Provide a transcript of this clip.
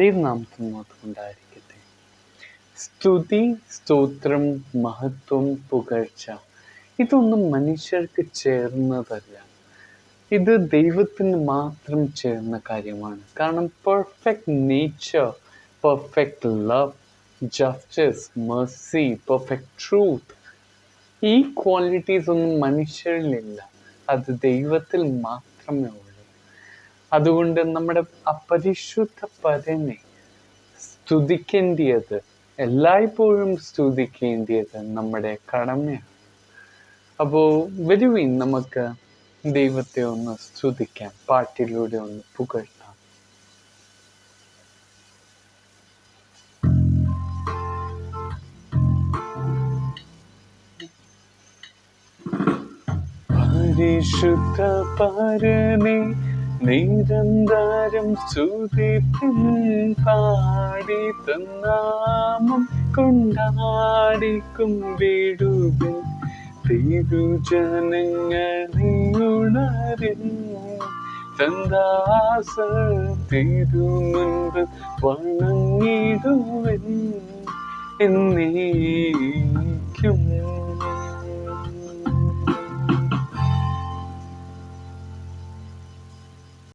ദൈവനാമത്തിന് മാത്രം ഉണ്ടായിരിക്കട്ടെ സ്തുതി സ്തോത്രം മഹത്വം പുകഴ്ച. ഇതൊന്നും മനുഷ്യർക്ക് ചേർന്നതല്ല. ഇത് ദൈവത്തിന് മാത്രം ചേർന്ന കാര്യമാണ്. കാരണം perfect nature perfect love justice mercy perfect truth ഈ ക്വാളിറ്റീസ് ഒന്നും മനുഷ്യരിലില്ല. അത് ദൈവത്തിൽ മാത്രമേ ഉള്ളൂ. അതുകൊണ്ട് നമ്മുടെ അപരിശുദ്ധ പരനെ സ്തുതിക്കേണ്ടിയത് എല്ലായ്പ്പോഴും സ്തുതിക്കേണ്ടിയത് നമ്മുടെ കടമയാണ്. അപ്പോൾ വരുവിൻ നമുക്ക് ദൈവത്തെ ഒന്ന് സ്തുതിക്കാം പാട്ടിലൂടെ ഒന്ന് പുകഴ്ത്താം. പരിശുദ്ധ പരനെ നിരന്തരം സ്തുതിപ്പിൻ പാടി തന്നാമം കൊണ്ടാടിക്കും വീടുവിൻ. തിരുജനങ്ങളെ ഉണരിൻ തന്താസ തിരുമുൻപ് വണങ്ങിടുവൻ. എന്നേ